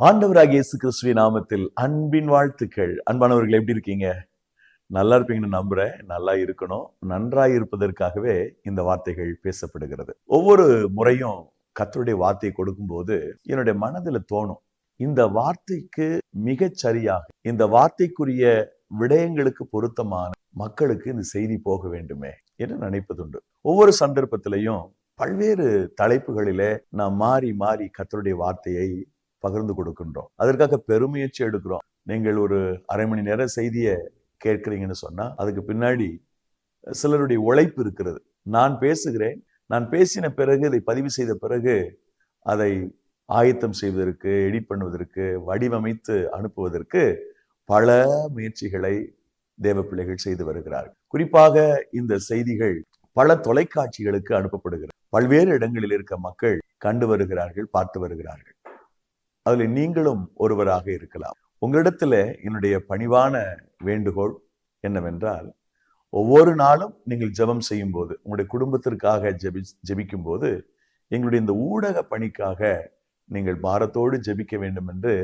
ஆண்டவராக இயேசு கிறிஸ்துவின் நாமத்தில் அன்பின் வாழ்த்துக்கள். அன்பானவர்கள் எப்படி இருக்கீங்க? நல்லா இருப்பீங்கன்னு நம்புறேன். நல்லா இருக்கணும். நன்றாய் இருப்பதற்காகவே இந்த வார்த்தைகள் பேசப்படுகிறது. ஒவ்வொரு முறையும் கத்தருடைய வார்த்தையை கொடுக்கும்போது என்னுடைய மனதில் தோணும் இந்த வார்த்தைக்கு மிகச் சரியாக இந்த வார்த்தைக்குரிய விடயங்களுக்கு பொருத்தமான மக்களுக்கு இந்த செய்தி போக வேண்டுமே என்று நினைப்பதுண்டு. ஒவ்வொரு சந்தர்ப்பத்திலையும் பல்வேறு தலைப்புகளிலே நாம் மாறி மாறி கத்தருடைய வார்த்தையை பகிர்ந்து கொடுக்கின்றோம். அதற்காக பெருமுயற்சி எடுக்கிறோம். நீங்கள் ஒரு அரை மணி நேர செய்தியை கேட்குறீங்கன்னு சொன்னா அதுக்கு பின்னாடி சிலருடைய உழைப்பு இருக்கிறது. நான் பேசுகிறேன் நான் பேசின பிறகு இதை பதிவு செய்த பிறகு அதை ஆயத்தம் செய்வதற்கு எடிட் பண்ணுவதற்கு வடிவமைத்து அனுப்புவதற்கு பல முயற்சிகளை தேவ பிள்ளைகள் செய்து வருகிறார்கள். குறிப்பாக இந்த செய்திகள் பல தொலைக்காட்சிகளுக்கு அனுப்பப்படுகிறது. பல்வேறு இடங்களில் இருக்க மக்கள் கண்டு வருகிறார்கள் பார்த்து வருகிறார்கள். அதில் நீங்களும் ஒருவராக இருக்கலாம். உங்களிடத்தில் என்னுடைய பணிவான வேண்டுகோள் என்னவென்றால் ஒவ்வொரு நாளும் நீங்கள் ஜெபம் செய்யும் போது உங்களுடைய குடும்பத்திற்காக ஜெபி ஜெபிக்கும் போது எங்களுடைய இந்த ஊடக பணிக்காக நீங்கள் பாரத்தோடு ஜெபிக்க வேண்டும் என்று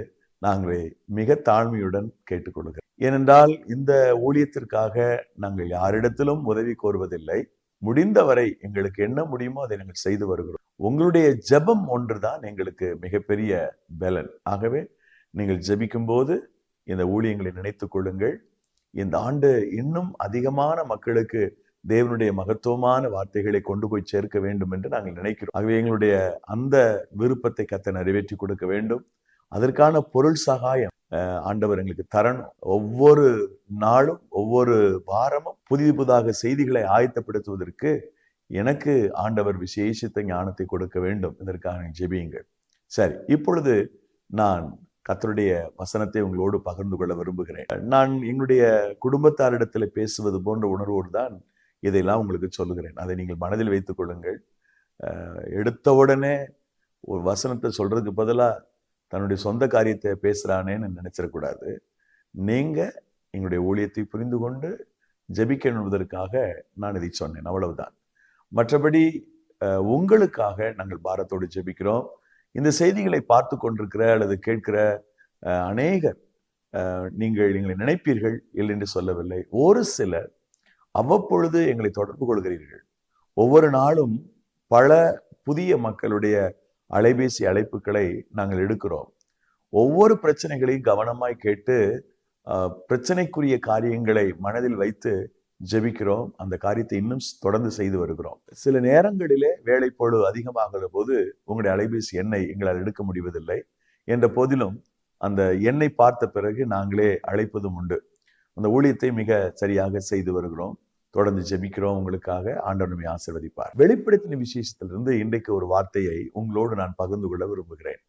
நாங்கள் மிக தாழ்மையுடன் கேட்டுக்கொள்கிறோம். ஏனென்றால் இந்த ஊழியத்திற்காக நாங்கள் யாரிடத்திலும் உதவி கோருவதில்லை. முடிந்தவரை எங்களுக்கு என்ன முடியுமோ அதை நாங்கள் செய்து வருகிறோம். உங்களுடைய ஜெபம் ஒன்றுதான் எங்களுக்கு மிகப்பெரிய பலன். ஆகவே நீங்கள் ஜெபிக்கும் போது இந்த ஊழியங்களை நினைத்துக் கொள்ளுங்கள். இந்த ஆண்டு இன்னும் அதிகமான மக்களுக்கு தேவனுடைய மகத்துவமான வார்த்தைகளை கொண்டு போய் சேர்க்க வேண்டும் என்று நாங்கள் நினைக்கிறோம். ஆகவே எங்களுடைய அந்த விருப்பத்தை கத்த நிறைவேற்றி கொடுக்க வேண்டும். அதற்கான பொருள் சகாயம் ஆண்டவர் எங்களுக்கு தரணும். ஒவ்வொரு நாளும் ஒவ்வொரு வாரமும் புதிய புதாக செய்திகளை ஆயத்தப்படுத்துவதற்கு எனக்கு ஆண்டவர் விசேஷித்த ஞானத்தை கொடுக்க வேண்டும். இதற்காக ஜெபியுங்கள். சரி இப்பொழுது நான் கத்தருடைய வசனத்தை உங்களோடு பகிர்ந்து கொள்ள விரும்புகிறேன். நான் எங்களுடைய குடும்பத்தாரிடத்தில் பேசுவது போன்ற உணர்வோடு தான் இதையெல்லாம் உங்களுக்கு சொல்லுகிறேன். அதை நீங்கள் மனதில் வைத்துக் கொள்ளுங்கள். எடுத்த உடனே ஒரு வசனத்தை சொல்றதுக்கு பதிலாக தன்னுடைய சொந்த காரியத்தை பேசுறானேன்னு நினைச்சிடக்கூடாது. நீங்க எங்களுடைய ஊழியத்தை புரிந்து கொண்டு ஜெபிக்க என்பதற்காக நான் இதை சொன்னேன் அவ்வளவுதான். மற்றபடி அஹ், உங்களுக்காக நாங்கள் பாரத்தோடு ஜெபிக்கிறோம். இந்த செய்திகளை பார்த்து கொண்டிருக்கிற அல்லது கேட்கிற அஹ், அநேகர் அஹ், நீங்கள் எங்களை நினைப்பீர்கள் இல்லை என்று சொல்லவில்லை. ஒரு சிலர் அவ்வப்பொழுது எங்களை தொடர்பு கொள்கிறீர்கள். ஒவ்வொரு நாளும் பல புதிய மக்களுடைய அலைபேசி அழைப்புகளை நாங்கள் எடுக்கிறோம். ஒவ்வொரு பிரச்சனைகளையும் கவனமாய் கேட்டு பிரச்சனைக்குரிய காரியங்களை மனதில் வைத்து ஜெபிக்கிறோம். அந்த காரியத்தை இன்னும் தொடர்ந்து செய்து வருகிறோம். சில நேரங்களிலே வேலைப்பொழு அதிகமாகிற போது உங்களுடைய அலைபேசி எண்ணை எங்களால் எடுக்க முடிவதில்லை. என்ற போதிலும் அந்த எண்ணை பார்த்த பிறகு நாங்களே அழைப்பதும் உண்டு. அந்த ஊழியத்தை மிக சரியாக செய்து வருகிறோம். தொடர்ந்து ஜெபிக்கிறோம். உங்களுக்காக ஆண்டவனுமே ஆசிர்வதிப்பார் ஆசீர்வதிப்பார். வெளிப்படுத்தின விசேஷத்திலிருந்து இன்றைக்கு ஒரு வார்த்தையை உங்களோடு நான் பகிர்ந்து கொள்ள விரும்புகிறேன்.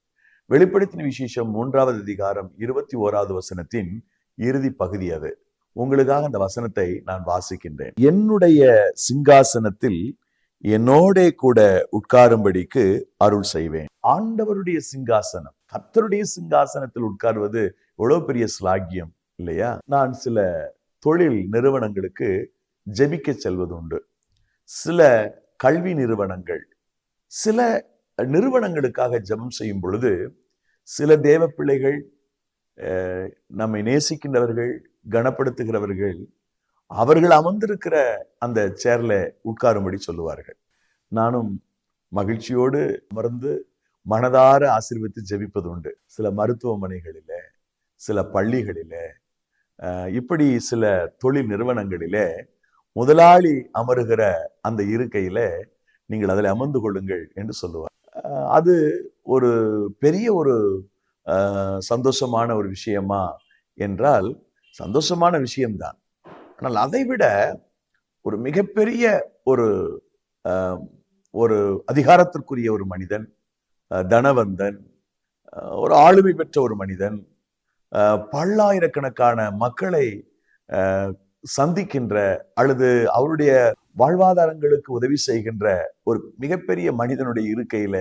வெளிப்படுத்தின விசேஷம் மூன்றாவது அதிகாரம் இருபத்தி ஓராவது வசனத்தின் இறுதி பகுதி அது. உங்களுக்காக அந்த வசனத்தை நான் வாசிக்கின்றேன். என்னுடைய சிங்காசனத்தில் என்னோடே கூட உட்காரும்படிக்கு அருள் செய்வேன். ஆண்டவருடைய சிங்காசனம். கத்தருடைய சிங்காசனத்தில் உட்கார்வது எவ்வளவு பெரிய ஸ்லாகியம் இல்லையா? நான் சில தொழில் நிறுவனங்களுக்கு ஜெபிக்க செல்வது உண்டு சில கல்வி நிறுவனங்கள் சில நிறுவனங்களுக்காக ஜெபம் செய்யும் பொழுது சில தேவ பிள்ளைகள் நம்மை நேசிக்கின்றவர்கள் கனப்படுத்துகிறவர்கள் அவர்கள் அமர்ந்திருக்கிற அந்த சேர்ல உட்காரும்படி சொல்லுவார்கள். நானும் மகிழ்ச்சியோடு அமர்ந்து மனதார ஆசீர்வித்து ஜெபிப்பது உண்டு சில மருத்துவமனைகளில் சில பள்ளிகளில் இப்படி சில தொழில் நிறுவனங்களிலே முதலாளி அமருகிற அந்த இருக்கையில நீங்கள் அதில் அமர்ந்து கொள்ளுங்கள் என்று சொல்லுவார். அது ஒரு பெரிய ஒரு சந்தோஷமான ஒரு விஷயமா என்றால் சந்தோஷமான விஷயம்தான். ஆனால் அதை விட ஒரு மிகப்பெரிய ஒரு ஒரு அதிகாரத்திற்குரிய ஒரு மனிதன் தனவந்தன் ஒரு ஆளுமை பெற்ற ஒரு மனிதன் பல்லாயிரக்கணக்கான மக்களை சந்திக்கின்ற அல்லது அவருடைய வாழ்வாதாரங்களுக்கு உதவி செய்கின்ற ஒரு மிகப்பெரிய மனிதனுடைய இருக்கையில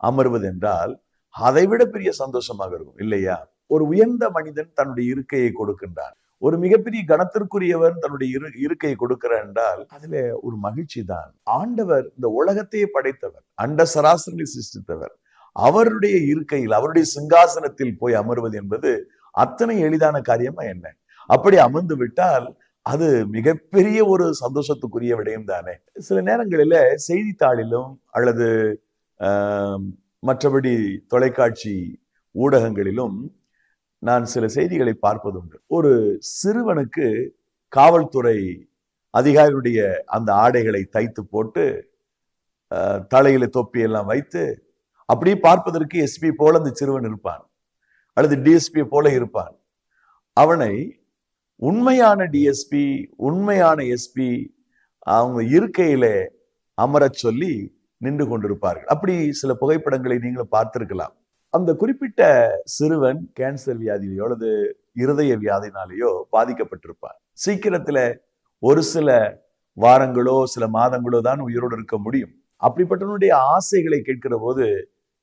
அமர்வது என்றால் அதைவிட பெரிய சந்தோஷமாக இருக்கும் இல்லையா? ஒரு உயர்ந்த மனிதன் தன்னுடைய இருக்கையை கொடுக்கின்றான். ஒரு மிகப்பெரிய கணத்திற்குரியவன் தன்னுடைய இரு இருக்கையை கொடுக்கிறார் என்றால் அதுல ஒரு மகிழ்ச்சி தான். ஆண்டவர் இந்த உலகத்தையே படைத்தவர் அண்ட சராசரனை சிருஷ்டித்தவர். அவருடைய இருக்கையில் அவருடைய சிங்காசனத்தில் போய் அமர்வது என்பது அத்தனை எளிதான காரியமா என்ன? அப்படி அமர்ந்து விட்டால் அது மிகப்பெரிய ஒரு சந்தோஷத்துக்குரிய விடயம் தானே. சில நேரங்களில் செய்தித்தாளிலும் அல்லது மற்றபடி தொலைக்காட்சி ஊடகங்களிலும் நான் சில செய்திகளை பார்ப்பதுண்டு. ஒரு சிறுவனுக்கு காவல்துறை அதிகாரியுடைய அந்த ஆடைகளை தைத்து போட்டு தலையில தொப்பி எல்லாம் வைத்து அப்படியே பார்ப்பதற்கு எஸ்பி போல அந்த சிறுவன் இருப்பான். அல்லது டிஎஸ்பி போல இருப்பான். அவனை உண்மையான டிஎஸ்பி உண்மையான எஸ்பி அவங்க இருக்கையில அமரச் சொல்லி நின்று கொண்டிருப்பார்கள். அப்படி சில புகைப்படங்களை நீங்களும் பார்த்திருக்கலாம். அந்த குறிப்பிட்ட சிறுவன் கேன்சர் வியாதியிலையோ அல்லது இருதய வியாதினாலேயோ பாதிக்கப்பட்டிருப்பார் சீக்கிரத்துல ஒரு சில வாரங்களோ சில மாதங்களோ தான் உயிரோடு இருக்க முடியும். அப்படிப்பட்டவனுடைய ஆசைகளை கேட்கிற போது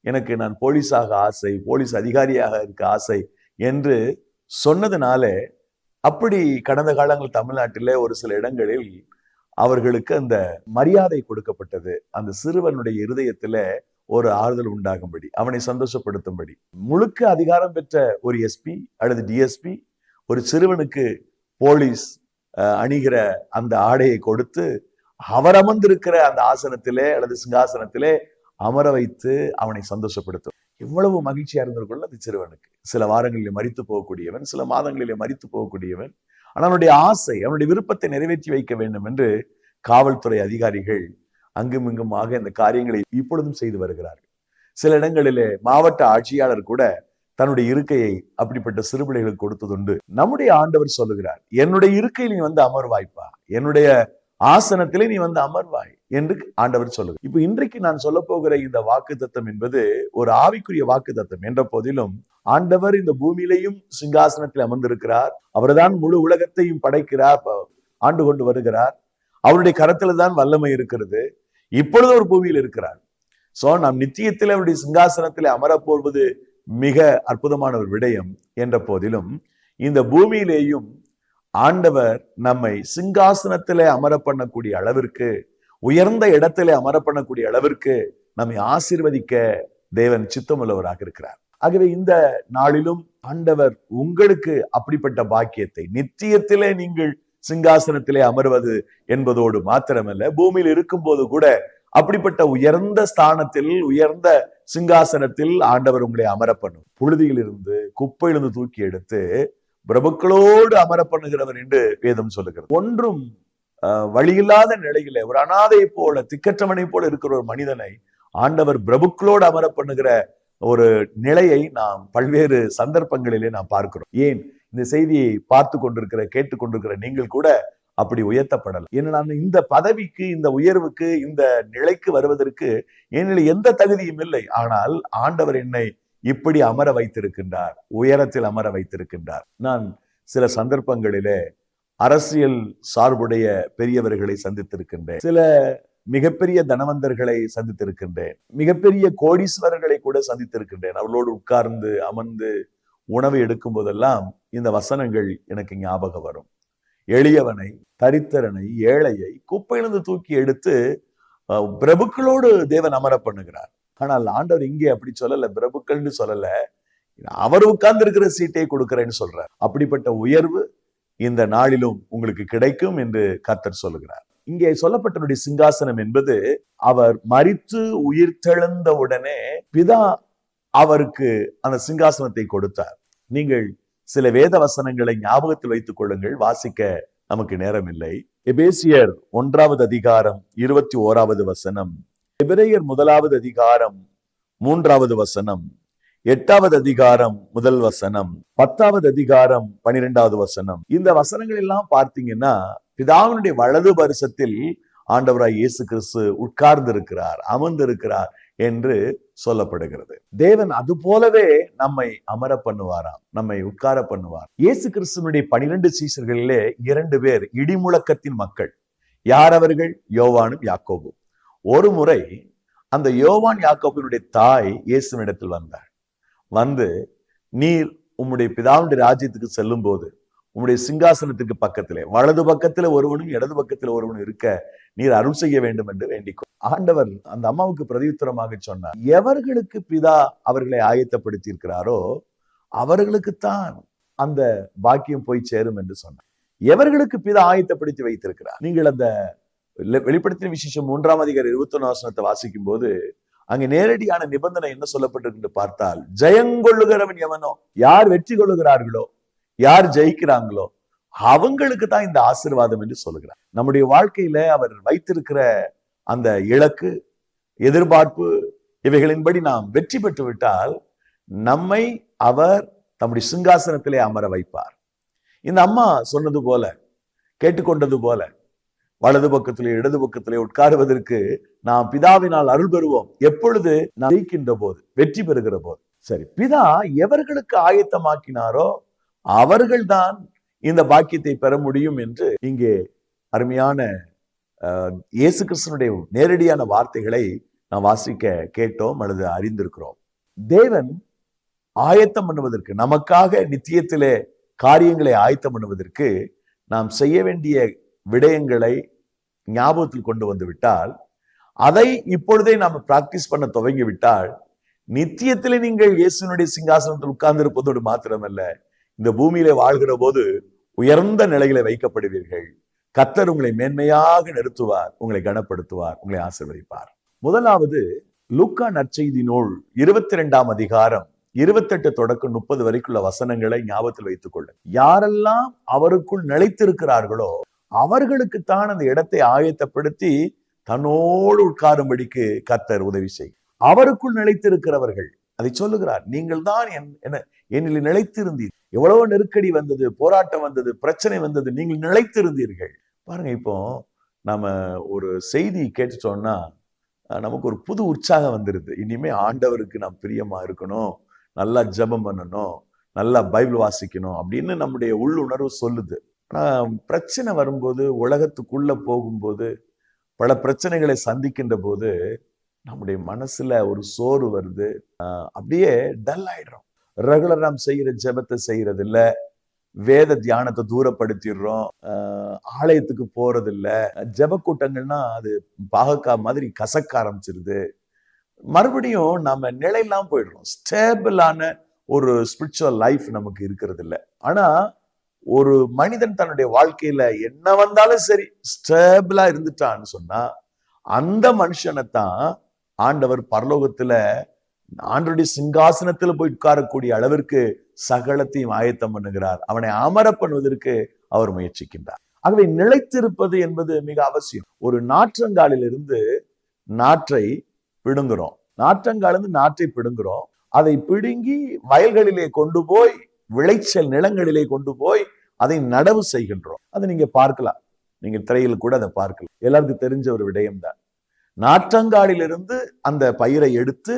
எனக்கு நான் போலீஸாக ஆசை போலீஸ் அதிகாரியாக இருக்க ஆசை என்று சொன்னதுனால அப்படி கடந்த காலங்கள் தமிழ்நாட்டிலே ஒரு சில இடங்களில் அவர்களுக்கு அந்த மரியாதை கொடுக்கப்பட்டது. அந்த சிறுவனுடைய இருதயத்துல ஒரு ஆறுதல் உண்டாகும்படி அவனை சந்தோஷப்படுத்தும்படி. முழுக்க அதிகாரம் பெற்ற ஒரு எஸ்பி அல்லது டிஎஸ்பி ஒரு சிறுவனுக்கு போலீஸ் அணிகிற அந்த ஆடையை கொடுத்து அவர் அமர்ந்திருக்கிற அந்த ஆசனத்திலே அல்லது சிங்காசனத்திலே அமர வைத்து அவனை சந்தோஷப்படுத்தும். எவ்வளவு மகிழ்ச்சியா இருந்திருக்குள்ள அந்த சிறுவனுக்கு. சில வாரங்களிலே மறித்து போகக்கூடியவன் சில மாதங்களிலே மறித்து போகக்கூடியவன். ஆனால் அவனுடைய ஆசை அவனுடைய விருப்பத்தை நிறைவேற்றி வைக்க வேண்டும் என்று காவல்துறை அதிகாரிகள் அங்கும் இங்குமாக இந்த காரியங்களை இப்பொழுதும் செய்து வருகிறார்கள். சில இடங்களிலே மாவட்ட ஆட்சியாளர் கூட தன்னுடைய இருக்கையை அப்படிப்பட்ட சிறுபிள்ளைகளுக்கு கொடுத்ததுண்டு. நம்முடைய ஆண்டவர் சொல்லுகிறார் என்னுடைய இருக்கையில் நீ வந்து அமர்வாய்ப்பா. என்னுடைய ஆசனத்திலே நீ வந்து அமர்வாய் என்று ஆண்டவர் சொல்லுகிறார் இப்ப இன்றைக்கு நான் சொல்ல போகிற இந்த வாக்கு தத்தம் என்பது ஒரு ஆவிக்குரிய வாக்கு தத்தம் என்ற போதிலும் ஆண்டவர் இந்த பூமியிலையும் சிங்காசனத்தில் அமர்ந்திருக்கிறார். அவர்தான் முழு உலகத்தையும் படைக்கிறார். ஆண்டு கொண்டு வருகிறார். அவருடைய கரத்துல தான் வல்லமை இருக்கிறது. இப்பொழுது ஒரு பூமியில் இருக்கிறார். சோ நாம் நித்தியத்தில் அவருடைய சிங்காசனத்தில் அமரப் போவது மிக அற்புதமான ஒரு விடயம் என்ற போதிலும் இந்த பூமியிலேயும் ஆண்டவர் நம்மை சிங்காசனத்திலே அமர பண்ணக்கூடிய அளவிற்கு உயர்ந்த இடத்திலே அமர பண்ணக்கூடிய அளவிற்கு நம்மை ஆசீர்வதிக்க தேவன் சித்தமுள்ளவராக இருக்கிறார். ஆகவே இந்த நாளிலும் ஆண்டவர் உங்களுக்கு அப்படிப்பட்ட பாக்கியத்தை நித்தியத்திலே நீங்கள் சிங்காசனத்திலே அமர்வது என்பதோடு மாத்திரமல்ல பூமியில் இருக்கும்போது கூட அப்படிப்பட்ட உயர்ந்த ஸ்தானத்தில் உயர்ந்த சிங்காசனத்தில் ஆண்டவர் உங்களை அமர பண்ணும் புழுதியிலிருந்து குப்பையிலிருந்து தூக்கி எடுத்து பிரபுக்களோடு அமர பண்ணுகிறவர் என்று வேதம் சொல்லுகிறது. ஒன்றும் வழியில்லாத நிலையில ஒரு அனாதை போல திக்கற்றவனை போல இருக்கிற ஒரு மனிதனை ஆண்டவர் பிரபுக்களோடு அமர பண்ணுகிற ஒரு நிலையை நாம் பல்வேறு சந்தர்ப்பங்களிலே நாம் பார்க்கிறோம். ஏன்? இந்த செய்தியை பார்த்து கொண்டிருக்கிற கேட்டுக்கொண்டிருக்கிற நீங்கள் கூட அப்படி உயர்த்தப்படல. ஏன்னா நான் இந்த பதவிக்கு இந்த உயர்வுக்கு இந்த நிலைக்கு வருவதற்கு என்னில் எந்த தகுதியும் இல்லை. ஆனால் ஆண்டவர் என்னை இப்படி அமர வைத்திருக்கின்றார் உயரத்தில் அமர வைத்திருக்கின்றார். நான் சில சந்தர்ப்பங்களிலே அரசியல் சார்புடைய பெரியவர்களை சந்தித்திருக்கின்றேன். சில மிகப்பெரிய தனவந்தர்களை சந்தித்திருக்கின்றேன். மிகப்பெரிய கோடீஸ்வரர்களை கூட சந்தித்திருக்கின்றேன். அவர்களோடு உட்கார்ந்து அமர்ந்து உணவு எடுக்கும் போதெல்லாம் இந்த வசனங்கள் எனக்கு ஞாபகம் வரும். எளியவனை தரித்திரனை ஏழையை குப்பையிலிருந்து தூக்கி எடுத்து பிரபுக்களோடு தேவன் அமர பண்ணுகிறார். ஆனால் ஆண்டவர் இங்கே அப்படி சொல்லல பிரபுக்கள்னு சொல்லல. அவர் உட்கார்ந்து இருக்கிற சீட்டை கொடுக்கிறேன்னு சொல்றார். அப்படிப்பட்ட உயர்வு இந்த நாளிலும் உங்களுக்கு கிடைக்கும் என்று கத்தர் சொல்லுகிறார். இங்கே சொல்லப்பட்டவருடைய சிங்காசனம் என்பது அவர் மறித்து உயிர்த்தெழுந்த உடனே பிதா அவருக்கு அந்த சிங்காசனத்தை கொடுத்தார். நீங்கள் சில வேத வசனங்களை ஞாபகத்தில் வைத்துக் கொள்ளுங்கள். வாசிக்க நமக்கு நேரம் இல்லை எபேசியர் ஒன்றாவது அதிகாரம் இருபத்தி ஓராவது வசனம். எபிரேயர் முதலாவது அதிகாரம் மூன்றாவது வசனம் எட்டாவது அதிகாரம் முதல் வசனம் பத்தாவது அதிகாரம் பனிரெண்டாவது வசனம். இந்த வசனங்கள் எல்லாம் பார்த்தீங்கன்னா பிதாவினுடைய வலது பரிசத்தில் ஆண்டவராய் இயேசு கிறிஸ்து உட்கார்ந்து இருக்கிறார் அமர்ந்திருக்கிறார் என்று சொல்லப்படுகிறது. தேவன் அது போலவே நம்மை அமர பண்ணுவாராம் நம்மை உட்கார பண்ணுவார். இயேசு கிறிஸ்துவனுடைய பனிரெண்டு சீசர்களிலே இரண்டு பேர் இடிமுழக்கத்தின் மக்கள். யார் அவர்கள்? யோவானும் யாக்கோபும். ஒரு முறை அந்த யோவான் யாக்கோபினுடைய தாய் இயேசுவினிடத்தில் வந்தார் வந்து நீர் உம்முடைய பிதாவுடைய ராஜ்யத்துக்கு செல்லும் போது உம்முடைய சிங்காசனத்துக்கு பக்கத்திலே வலது பக்கத்துல ஒருவனும் இடது பக்கத்துல ஒருவனும் இருக்க நீர் அருள் செய்ய வேண்டும் என்று வேண்டிக்கோ ஆண்டவர் அந்த அம்மாவுக்கு பிரதியுத்தரமாக சொன்னார். எவர்களுக்கு பிதா அவர்களை ஆயத்தப்படுத்தி இருக்கிறாரோ அவர்களுக்குத்தான் அந்த பாக்கியம் போய் சேரும் என்று சொன்னார். எவர்களுக்கு பிதா ஆயத்தப்படுத்தி வைத்திருக்கிறார்? நீங்கள் அந்த வெளிப்படுத்தின விசேஷம் மூன்றாம் அதிகாரி இருபத்தி ஒன்னு வசனத்தை வாசிக்கும் போது அங்கே நேரடியான நிபந்தனை என்ன சொல்லப்பட்டிருக்கு என்று பார்த்தால் ஜெயங்கொள்ளுகிறவன் எவனோ யார் வெற்றி கொள்ளுகிறார்களோ யார் ஜெயிக்கிறாங்களோ அவங்களுக்கு தான் இந்த ஆசீர்வாதம் என்று சொல்லுகிறார். நம்முடைய வாழ்க்கையில அவர் வைத்திருக்கிற அந்த இலக்கு எதிர்பார்ப்பு இவைகளின்படி நாம் வெற்றி பெற்று விட்டால் நம்மை அவர் தம்முடைய சிங்காசனத்திலே அமர வைப்பார். இந்த அம்மா சொன்னது போல கேட்டுக்கொண்டது போல வலது பக்கத்திலே இடது பக்கத்திலே உட்காருவதற்கு நாம் பிதாவினால் அருள் பெறுவோம். எப்பொழுது? நாம் ஜெயிக்கின்ற போது வெற்றி பெறுகிற போது. சரி பிதா எவர்களுக்கு ஆயத்தமாக்கினாரோ அவர்கள்தான் இந்த பாக்கியத்தை பெற முடியும் என்று இங்கே அருமையான அஹ், இயேசு கிறிஸ்தனுடைய நேரடியான வார்த்தைகளை நாம் வாசிக்க கேட்டோம் அல்லது அறிந்திருக்கிறோம். தேவன் ஆயத்தம் பண்ணுவதற்கு நமக்காக நித்தியத்திலே காரியங்களை ஆயத்தம் பண்ணுவதற்கு நாம் செய்ய வேண்டிய விடயங்களை ஞாபகத்தில் கொண்டு வந்து விட்டால் அதை இப்பொழுதே நாம் பிராக்டிஸ் பண்ண துவங்கி விட்டால் நீங்கள் இயேசுனுடைய சிங்காசனத்தில் உட்கார்ந்து இருப்பதோடு மாத்திரமல்ல இந்த பூமியில வாழ்கிற போது உயர்ந்த நிலையில வைக்கப்படுவீர்கள். கத்தர் உங்களை மேன்மையாக நிறுத்துவார் உங்களை கனப்படுத்துவார் உங்களை ஆசிர்வதிப்பார். முதலாவது லூக்கா நற்செய்தி நூல் இருபத்தி ரெண்டாம் அதிகாரம் இருபத்தெட்டு தொடக்கம் முப்பது வரைக்குள்ள வசனங்களை ஞாபகத்தில் வைத்துக் கொள்ளுங்க யாரெல்லாம் அவருக்குள் நிலைத்திருக்கிறார்களோ அவர்களுக்குத்தான் அந்த இடத்தை ஆயத்தப்படுத்தி தன்னோடு உட்காரும்படிக்கு கத்தர் உதவி செய் அவருக்குள் நிலைத்திருக்கிறவர்கள் அதை சொல்லுகிறார் நீங்கள் தான் என் என்னில் நிலைத்திருந்தீர். எவ்வளவு நெருக்கடி வந்தது போராட்டம் வந்தது பிரச்சனை வந்தது நீங்கள் நிலைத்திருந்தீர்கள். பாருங்க இப்போ நம்ம ஒரு செய்தி கேட்டுட்டோம்னா நமக்கு ஒரு புது உற்சாகம் வந்துருது. இனிமே ஆண்டவருக்கு நாம் பிரியமா இருக்கணும் நல்லா ஜெபம் பண்ணணும் நல்லா பைபிள் வாசிக்கணும் அப்படின்னு நம்முடைய உள்ளுணர்வு சொல்லுது. ஆனா பிரச்சனை வரும்போது உலகத்துக்குள்ள போகும்போது பல பிரச்சனைகளை சந்திக்கின்ற போது நம்முடைய மனசுல ஒரு சோறு வருது. அப்படியே டல் ஆயிடுறோம். ரெகுலர் நாம் செய்கிற ஜெபத்தை செய்யறது இல்ல வேத தியானத்தை தூரப்படுத்திடுறோம். ஆலயத்துக்கு போறது இல்ல கூட்டங்கள்னா அது பாகக்கா மாதிரி கசக்க ஆரம்பிச்சிருது. மறுபடியும் நம்ம நிலையெல்லாம் போயிடுறோம். ஸ்டேபிளான ஒரு ஸ்பிரிச்சுவல் லைஃப் நமக்கு இருக்கிறது இல்லை ஆனா ஒரு மனிதன் தன்னுடைய வாழ்க்கையில என்ன வந்தாலும் சரி ஸ்டேபிளா இருந்துட்டான்னு சொன்னா அந்த மனுஷனை தான் ஆண்டவர் பரலோகத்துல ஆண்டருடைய சிங்காசனத்துல போய் உட்காரக்கூடிய அளவிற்கு சகலத்தையும் ஆயத்தம் பண்ணுகிறார். அவனை அமர பண்ணுவதற்கு அவர் முயற்சிக்கின்றார். ஆகவே நிலைத்திருப்பது என்பது மிக அவசியம். ஒரு நாற்றங்காலிலிருந்து நாற்றை பிடுங்குறோம். நாற்றங்காலிருந்து நாற்றை பிடுங்குறோம். அதை பிடுங்கி வயல்களிலே கொண்டு போய் விளைச்சல் நிலங்களிலே கொண்டு போய் அதை நடவு செய்கின்றோம். அதை நீங்க பார்க்கலாம். நீங்க திரையில் கூட அதை பார்க்கலாம். எல்லாருக்கும் தெரிஞ்ச ஒரு விடயம்தான். நாற்றங்காலிலிருந்து அந்த பயிரை எடுத்து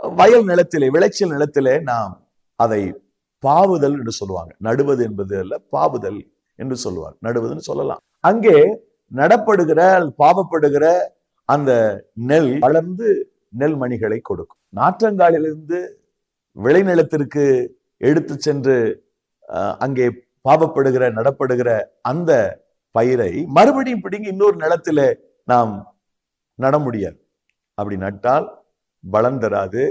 வயல் நிலத்திலே விளைச்சல் நிலத்திலே நாம் அதை பாவுதல் என்று சொல்லுவாங்க. நடுவது என்பது அல்ல பாவுதல் என்று சொல்லுவார் நடுவதுன்னு சொல்லலாம். அங்கே நடப்படுகிற பாவப்படுகிற அந்த நெல் வளர்ந்து நெல் மணிகளை கொடுக்கும். நாற்றங்காலிலிருந்து விளைநிலத்திற்கு எடுத்து சென்று அஹ், அங்கே பாவப்படுகிற நடப்படுகிற அந்த பயிரை மறுபடியும் பிடிங்கி இன்னொரு நிலத்தில் நாம் நட முடியாது. அப்படி நட்டால் பலன் தராது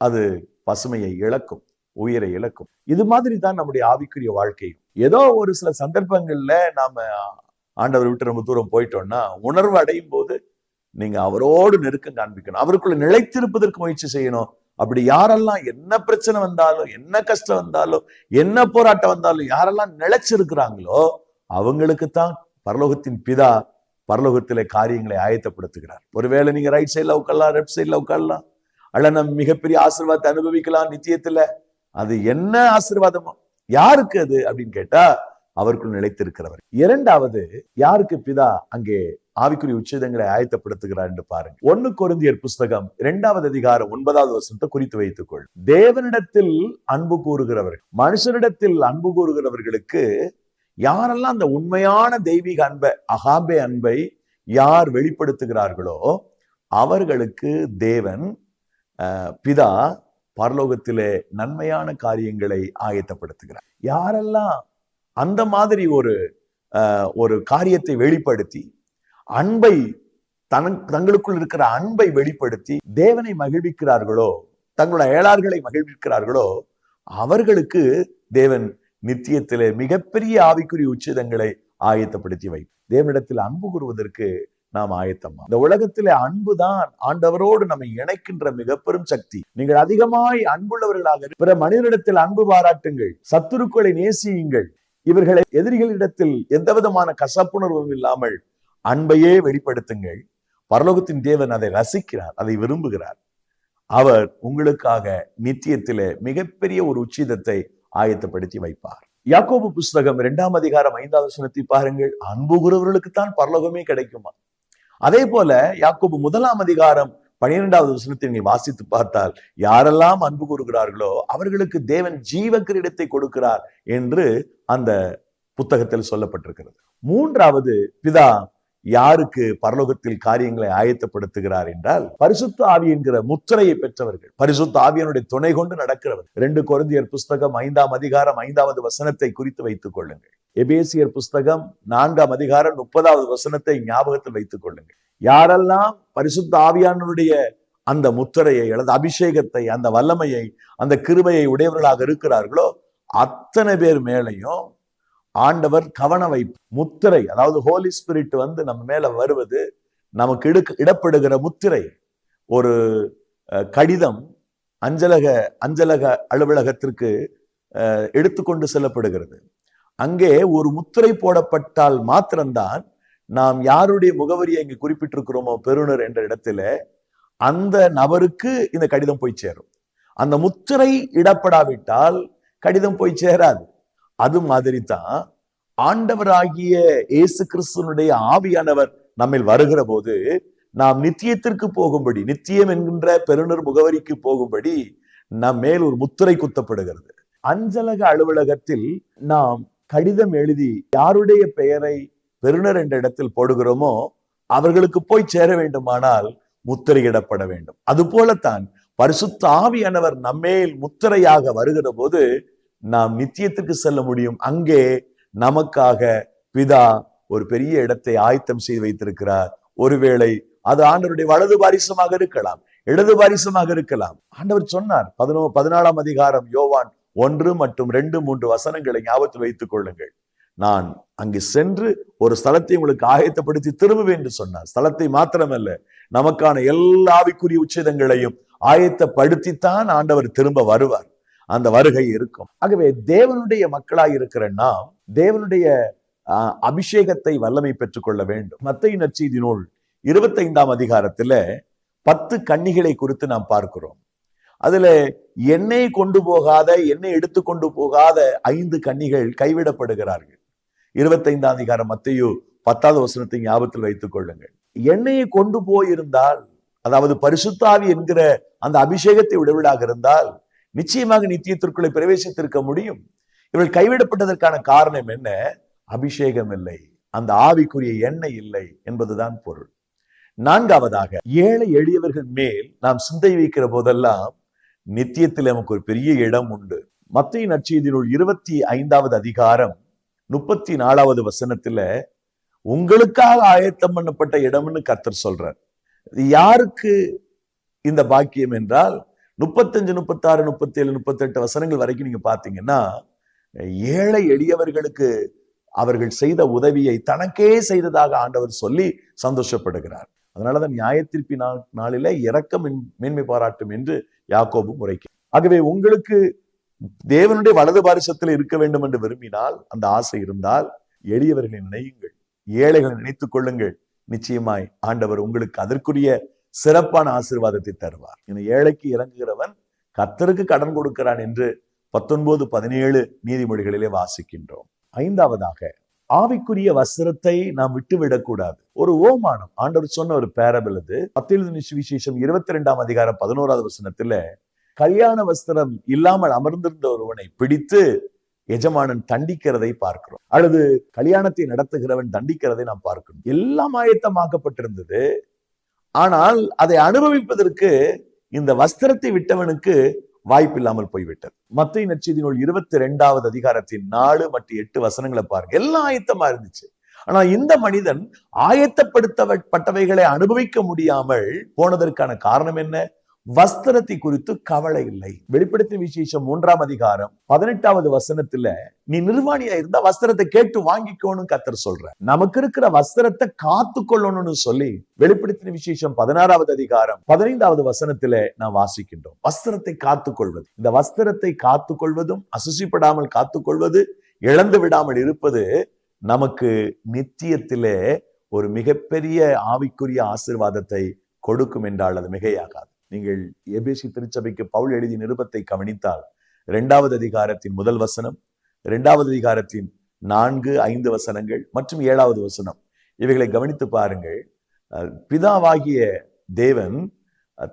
அது பசுமையை இழக்கும் உயிரை இழக்கும். இது மாதிரி தான் நம்முடைய ஆவிக்குரிய வாழ்க்கையும். ஏதோ ஒரு சில சந்தர்ப்பங்கள்ல நாம ஆண்டவர் விட்டு ரொம்ப தூரம் போயிட்டோம்னா உணர்வு அடையும் போது நீங்க அவரோடு நெருக்கம் காண்பிக்கணும். அவருக்குள்ள நிலைத்திருப்பதற்கு முயற்சி செய்யணும். அப்படி யாரெல்லாம் என்ன பிரச்சனை வந்தாலும் என்ன கஷ்டம் வந்தாலும் என்ன போராட்டம் வந்தாலும் யாரெல்லாம் நிலைச்சிருக்கிறாங்களோ அவங்களுக்குத்தான் பரலோகத்தின் பிதா பரலோகத்திலே காரியங்களை ஆயத்தப்படுத்துகிறார். ஒருவேளை நீங்க ரைட் சைட்ல உட்காரலாம் லெஃப்ட் சைட்ல உட்காரலாம். அல்ல நம்ம மிகப்பெரிய ஆசீர்வாதத்தை அனுபவிக்கலாம் நித்தியத்துல. அது என்ன ஆசீர்வாதமோ? யாருக்கு அது? அப்படின்னு கேட்டா அவருக்குள் நிலைத்திருக்கிறவர். இரண்டாவது யாருக்கு பிதா அங்கே ஆவிக்குரிய உச்சிதங்களை ஆயத்தப்படுத்துகிறார் என்று பாருங்க. ஒன்னு கொருந்தியர் புஸ்தகம் இரண்டாவது அதிகாரம் ஒன்பதாவது வருஷத்தை குறித்து வைத்துக்கொள். தேவனிடத்தில் அன்பு கூறுகிறவர்கள் மனுஷனிடத்தில் அன்பு கூறுகிறவர்களுக்கு யாரெல்லாம் அந்த உண்மையான தெய்வீக அன்பை அகாபே அன்பை யார் வெளிப்படுத்துகிறார்களோ அவர்களுக்கு தேவன் அஹ், பிதா பரலோகத்திலே நன்மையான காரியங்களை ஆயத்தப்படுத்துகிறார். யாரெல்லாம் அந்த மாதிரி ஒரு அஹ், ஒரு காரியத்தை வெளிப்படுத்தி அன்பை தன் தங்களுக்குள் இருக்கிற அன்பை வெளிப்படுத்தி தேவனை மகிழ்விக்கிறார்களோ தங்களோட ஏழார்களை மகிழ்விக்கிறார்களோ அவர்களுக்கு தேவன் நித்தியத்திலே மிகப்பெரிய ஆவிக்குரிய உச்சிதங்களை ஆயத்தப்படுத்தி வை. தேவனிடத்தில் அன்பு கூறுவதற்கு நாம் ஆயத்தமா? இந்த உலகத்திலே அன்புதான் ஆண்டவரோடு நம்மை இணைக்கின்ற மிக பெரும் சக்தி. நீங்கள் அதிகமாய் அன்புள்ளவர்களாக பிற மனிதனிடத்தில் அன்பு பாராட்டுங்கள். சத்துருக்களை நேசியுங்கள். இவர்களை எதிரிகளிடத்தில் எந்த விதமான கசப்புணர்வும் இல்லாமல் அன்பையே வெளிப்படுத்துங்கள். பரலோகத்தின் தேவன் அதை ரசிக்கிறார் அதை விரும்புகிறார். அவர் உங்களுக்காக நித்தியத்திலே மிகப்பெரிய ஒரு உச்சிதத்தை ஆயத்தப்படுத்தி வைப்பார். யாக்கோபு புஸ்தகம் இரண்டாம் அதிகாரம் ஐந்தாவது வசனத்தை பாருங்கள். அன்பு கூறுவர்களுக்கு தான் பரலோகமே கிடைக்குமா? அதே போல யாக்கோபு முதலாம் அதிகாரம் பனிரெண்டாவது வசனத்தை நீங்கள் வாசித்து பார்த்தால் யாரெல்லாம் அன்பு கூறுகிறார்களோ அவர்களுக்கு தேவன் ஜீவ கிரீடத்தை கொடுக்கிறார் என்று அந்த புத்தகத்தில் சொல்லப்பட்டிருக்கிறது. மூன்றாவது பிதா யாருக்கு பரலோகத்தில் காரியங்களை ஆயத்தப்படுத்துகிறார் என்றால் பரிசுத்த ஆவி என்கிற முத்திரையை பெற்றவர்கள் பரிசுத்த ஆவியனுடைய துணை கொண்டு நடக்கிறவர். ரெண்டு குழந்தையர் புஸ்தகம் ஐந்தாம் அதிகாரம் ஐந்தாவது வசனத்தை குறித்து வைத்துக் கொள்ளுங்கள். எபேசியர் புஸ்தகம் நான்காம் அதிகாரம் முப்பதாவது வசனத்தை ஞாபகத்தில் வைத்துக் கொள்ளுங்கள். யாரெல்லாம் பரிசுத்த ஆவியானுடைய அந்த முத்திரையை அல்லது அபிஷேகத்தை அந்த வல்லமையை அந்த கிருபையை உடையவர்களாக இருக்கிறார்களோ அத்தனை பேர் மேலையும் ஆண்டவர் கவன வைப்பு முத்திரை அதாவது ஹோலி ஸ்பிரிட் வந்து நம்ம மேல வருவது நமக்கு இடுக்க இடப்படுகிற முத்திரை ஒரு கடிதம் அஞ்சலக அஞ்சலக அலுவலகத்திற்கு அஹ், எடுத்துக்கொண்டு செல்லப்படுகிறது. அங்கே ஒரு முத்திரை போடப்பட்டால் மாத்திரம்தான் நாம் யாருடைய முகவரியை இங்கு குறிப்பிட்டிருக்கிறோமோ பெறுநர் என்ற இடத்துல அந்த நபருக்கு இந்த கடிதம் போய் சேரும். அந்த முத்திரை இடப்படாவிட்டால் கடிதம் போய் சேராது. அது மாதிரி தான் ஆண்டவராகிய இயேசு கிறிஸ்துவனுடைய ஆவியானவர் நம்மில் வருகிற போது நாம் நித்தியத்திற்கு போகும்படி நித்தியம் என்கின்ற பெருநர் முகவரிக்கு போகும்படி நம் மேல் ஒரு முத்திரை குத்தப்படுகிறது. அஞ்சலக அலுவலகத்தில் நாம் கடிதம் எழுதி யாருடைய பெயரை பெருநர் என்ற இடத்தில் போடுகிறோமோ அவர்களுக்கு போய் சேர வேண்டுமானால் முத்திரையிடப்பட வேண்டும். அது போலத்தான் பரிசுத்த ஆவியானவர் நம்மேல் முத்திரையாக வருகிற போது நாம் நித்தியத்திற்கு செல்ல முடியும். அங்கே நமக்காக பிதா ஒரு பெரிய இடத்தை ஆயத்தம் செய்து வைத்திருக்கிறார். ஒருவேளை அது ஆண்டவருடைய வலது பாரிசமாக இருக்கலாம் இடது பாரிசமாக இருக்கலாம். ஆண்டவர் சொன்னார் பதினோ பதினாலாம் அதிகாரம் யோவான் ஒன்று மற்றும் ரெண்டு மூன்று வசனங்களை ஞாபகத்தில் வைத்துக் கொள்ளுங்கள். நான் அங்கு சென்று ஒரு ஸ்தலத்தை உங்களுக்கு ஆயத்தப்படுத்தி திரும்புவேன் என்று சொன்னார். ஸ்தலத்தை மாத்திரமல்ல நமக்கான எல்லாவிக்குரிய உச்சிதங்களையும் ஆயத்தப்படுத்தித்தான் ஆண்டவர் திரும்ப வருவார். அந்த வருகை இருக்கும். ஆகவே தேவனுடைய மக்களாக இருக்கிற நாம் தேவனுடைய ஆஹ், அபிஷேகத்தை வல்லமை பெற்றுக்கொள்ள வேண்டும். மத்திய நற்செய்தி நூல் இருபத்தைந்தாம் அதிகாரத்துல பத்து கன்னிகளை குறித்து நாம் பார்க்கிறோம். அதுல எண்ணெய் கொண்டு போகாத எண்ணெய் எடுத்து கொண்டு போகாத ஐந்து கன்னிகள் கைவிடப்படுகிறார்கள். இருபத்தைந்தாம் அதிகாரம் மத்தையோ பத்தாவது வசனத்தை ஞாபகத்தில் வைத்துக் கொள்ளுங்கள். எண்ணெயை கொண்டு போயிருந்தால் அதாவது பரிசுத்தாவி என்கிற அந்த அபிஷேகத்தை உடவிடாக இருந்தால் நிச்சயமாக நித்தியத்திற்குள்ளே பிரவேசித்திருக்க முடியும். இவள் கைவிடப்பட்டதற்கான காரணம் என்ன? அபிஷேகம் இல்லை. அந்த ஆவிக்குரிய எண்ணெய் இல்லை என்பதுதான் பொருள். நான்காவதாக ஏழை எளியவர்கள் மேல் நாம் சிந்தை வைக்கிற போதெல்லாம் நித்தியத்தில் நமக்கு ஒரு பெரிய இடம் உண்டு. மத்திய நற்செய்தியினுள் இருபத்தி ஐந்தாவது அதிகாரம் முப்பத்தி நாலாவது வசனத்துல உங்களுக்காக ஆயத்தம் பண்ணப்பட்ட இடம்னு கர்த்தர் சொல்றார். யாருக்கு இந்த பாக்கியம் என்றால் முப்பத்தஞ்சு முப்பத்தாறு முப்பத்தி ஏழு முப்பத்தெட்டு வசனங்கள் வரைக்கும் நீங்க பாத்தீங்கன்னா ஏழை எளியவர்களுக்கு அவர்கள் செய்த உதவியை தனக்கே செய்ததாக ஆண்டவர் சொல்லி சந்தோஷப்படுகிறார். அதனாலதான் நியாயத்திற்பி நா நாளில இரக்கம் மேன்மை பாராட்டும் என்று யாக்கோபு முறைக்கு ஆகவே உங்களுக்கு தேவனுடைய வலது பாரிசத்தில் இருக்க வேண்டும் என்று விரும்பினால் அந்த ஆசை இருந்தால் எளியவர்களை நினையுங்கள். ஏழைகளை நினைத்துக் கொள்ளுங்கள். நிச்சயமாய் ஆண்டவர் உங்களுக்கு அதற்குரிய சிறப்பான ஆசீர்வாதத்தை தருவார். இந்த ஏழைக்கு இறங்குகிறவன் கத்தருக்கு கடன் கொடுக்கிறான் என்று பத்தொன்பது பதினேழு நீதிமொழிகளிலே வாசிக்கின்றோம். ஐந்தாவதாக ஆவிக்குரிய வஸ்திரத்தை நாம் விட்டுவிடக்கூடாது ஒரு ஓமானம் ஆண்டவர் சொன்ன ஒரு பேரபிள் அது. பத்தெழுது சுவிசேஷம் இருபத்தி ரெண்டாம் அதிகாரம் பதினோராவது வசனத்துல கல்யாண வஸ்திரம் இல்லாமல் அமர்ந்திருந்த ஒருவனை பிடித்து எஜமானன் தண்டிக்கிறதை பார்க்கிறோம். அல்லது கல்யாணத்தை நடத்துகிறவன் தண்டிக்கிறதை நாம் பார்க்கிறோம். எல்லாம் ஆயத்தமாக்கப்பட்டிருந்தது. ஆனால் அதை அனுபவிப்பதற்கு இந்த வஸ்திரத்தை விட்டவனுக்கு வாய்ப்பில்லாமல் போய்விட்டது. மத்திய நற்செய்தி நூல் இருபத்தி ரெண்டாவது அதிகாரத்தின் நாலு மற்றும் எட்டு வசனங்களை பாருங்க. எல்லாம் ஆயத்தமா இருந்துச்சு. ஆனா இந்த மனிதன் ஆயத்தப்படுத்தப்பட்டவைகளை அனுபவிக்க முடியாமல் போனதற்கான காரணம் என்ன? வஸ்திரத்தை குறித்து கவலை இல்லை. வெளிப்படுத்திய விசேஷம் மூன்றாம் அதிகாரம் பதினெட்டாவது வசனத்துல நீ நிர்வாணியா இருந்தா வஸ்திரத்தை கேட்டு வாங்கிக்கோன்னு கத்தர் சொல்ற நமக்கு இருக்கிற வஸ்திரத்தை காத்து கொள்ளணும்னு சொல்லி வெளிப்படுத்தின விசேஷம் பதினாறாவது அதிகாரம் பதினைந்தாவது வசனத்துல நான் வாசிக்கின்றோம். வஸ்திரத்தை காத்துக் கொள்வது இந்த வஸ்திரத்தை காத்துக் கொள்வதும் அசுசிப்படாமல் காத்துக்கொள்வது இழந்து விடாமல் இருப்பது நமக்கு நித்தியத்திலே ஒரு மிகப்பெரிய ஆவிக்குரிய ஆசிர்வாதத்தை கொடுக்கும் என்றால் அது மிகையாகாது. நீங்கள் எபேசி திருச்சபைக்கு பவுல் எழுதிய நிருபத்தை கவனித்தால் இரண்டாவது அதிகாரத்தின் முதல் வசனம் இரண்டாவது அதிகாரத்தின் நான்கு ஐந்து வசனங்கள் மற்றும் ஏழாவது வசனம். இவைகளை கவனித்து பாருங்கள். பிதாவாகிய தேவன்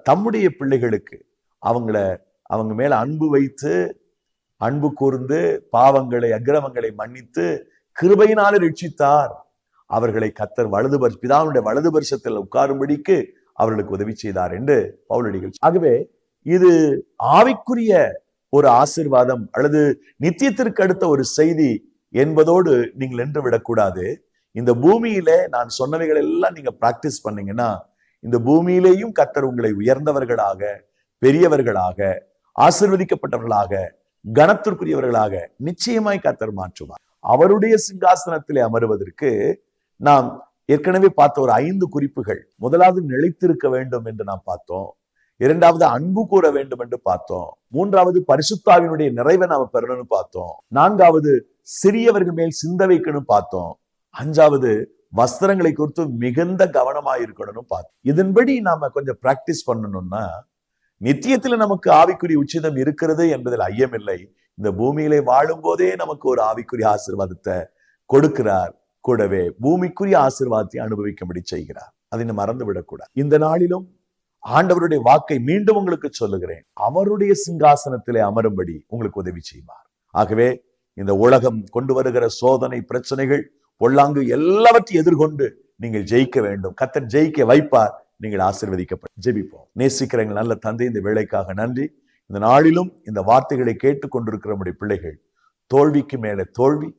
தம்முடைய பிள்ளைகளுக்கு அவங்கள அவங்க மேல அன்பு வைத்து அன்பு கூர்ந்து பாவங்களை அக்கிரமங்களை மன்னித்து கிருபையினால ரட்சித்தார். அவர்களை கத்தர் வலது பரிசு பிதாவுடைய வலது பரிசத்தில் உட்காரும்படிக்கு அவர்களுக்கு உதவி செய்தார் என்று பவுலடிகள் ஆகவே இது ஆவிக்குரிய ஒரு ஆசிர்வாதம் அல்லது நித்தியத்திற்கு அடுத்த ஒரு செய்தி என்பதோடு நீங்கள் நின்று விடக்கூடாது. இந்த பூமியில நான் சொன்னவைகள் எல்லாம் நீங்க பிராக்டிஸ் பண்ணீங்கன்னா இந்த பூமியிலேயும் கத்தர் உங்களை உயர்ந்தவர்களாக பெரியவர்களாக ஆசிர்வதிக்கப்பட்டவர்களாக கனத்திற்குரியவர்களாக நிச்சயமாய் கத்தர் மாற்றுவார். அவருடைய சிங்காசனத்திலே அமருவதற்கு நாம் ஏற்கனவே பார்த்த ஒரு ஐந்து குறிப்புகள் முதலாவது நிலைத்திருக்க வேண்டும் என்று நாம் பார்த்தோம். இரண்டாவது அன்பு கூற வேண்டும் என்று பார்த்தோம். மூன்றாவது பரிசுத்தாவினுடைய நிறைவை நாம பெறணும்னு பார்த்தோம். நான்காவது சிறியவர்கள் மேல் சிந்த வைக்கணும் பார்த்தோம். அஞ்சாவது வஸ்திரங்களை குறித்து மிகுந்த கவனமா இருக்கணும்னு பார்த்தோம். இதன்படி நாம கொஞ்சம் பிராக்டிஸ் பண்ணணும்னா நித்தியத்துல நமக்கு ஆவிக்குரிய உச்சிதம் இருக்கிறது என்பதில் ஐயமில்லை. இந்த பூமியிலே வாழும் போதே நமக்கு ஒரு ஆவிக்குரிய ஆசிர்வாதத்தை கொடுக்கிறார். கூடவே பூமிக்குரிய ஆசிர்வாதத்தை அனுபவிக்கும்படி செய்கிறார். அதை நம்ம மறந்து விடக்கூடாது இந்த நாளிலும் ஆண்டவருடைய வாக்கை மீண்டும் உங்களுக்கு சொல்லுகிறேன். அவருடைய சிங்காசனத்திலே அமரும்படி உங்களுக்கு உதவி செய்வார். ஆகவே இந்த உலகம் கொண்டு வருகிற சோதனை பிரச்சனைகள் பொல்லாங்கு எல்லாவற்றையும் எதிர்கொண்டு நீங்கள் ஜெயிக்க வேண்டும். கத்தர் ஜெயிக்க வைப்பார். நீங்கள் ஆசிர்வதிக்கப்படும் ஜெபிப்போம். நேசிக்கிறங்கள் நல்ல தந்தை இந்த வேலைக்காக நன்றி. இந்த நாளிலும் இந்த வார்த்தைகளை கேட்டுக்கொண்டிருக்கிற நம்முடைய பிள்ளைகள் தோல்விக்கு மேலே தோல்வி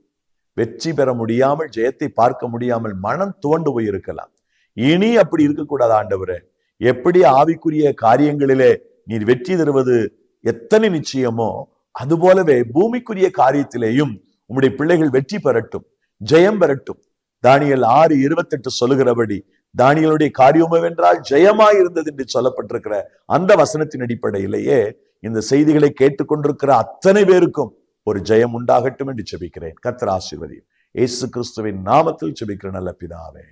வெற்றி பெற முடியாமல் ஜெயத்தை பார்க்க முடியாமல் மனம் துவண்டு போயிருக்கலாம். இனி அப்படி இருக்கக்கூடாது ஆண்டவரே. எப்படி ஆவிக்குரிய காரியங்களிலே நீர் வெற்றி தருவது எத்தனை நிச்சயமோ அதுபோலவே பூமிக்குரிய காரியத்திலேயும் உம்முடைய பிள்ளைகள் வெற்றி பெறட்டும் ஜெயம் பெறட்டும். தானியல் ஆறு இருபத்தெட்டு சொல்லுகிறபடி தானியலுடைய காரியம் என்றால் ஜெயமாய் இருந்தது என்று சொல்லப்பட்டிருக்கிற அந்த வசனத்தின் அடிப்படையிலேயே இந்த செய்திகளை கேட்டுக்கொண்டிருக்கிற அத்தனை பேருக்கும் ஒரு ஜெயம் உண்டாகட்டும் என்று செபிக்கிறேன் கத்தர் ஆசீர்வதியும். இயேசு கிறிஸ்துவின் நாமத்தில் செபிக்கிற நல்ல பிதாவே.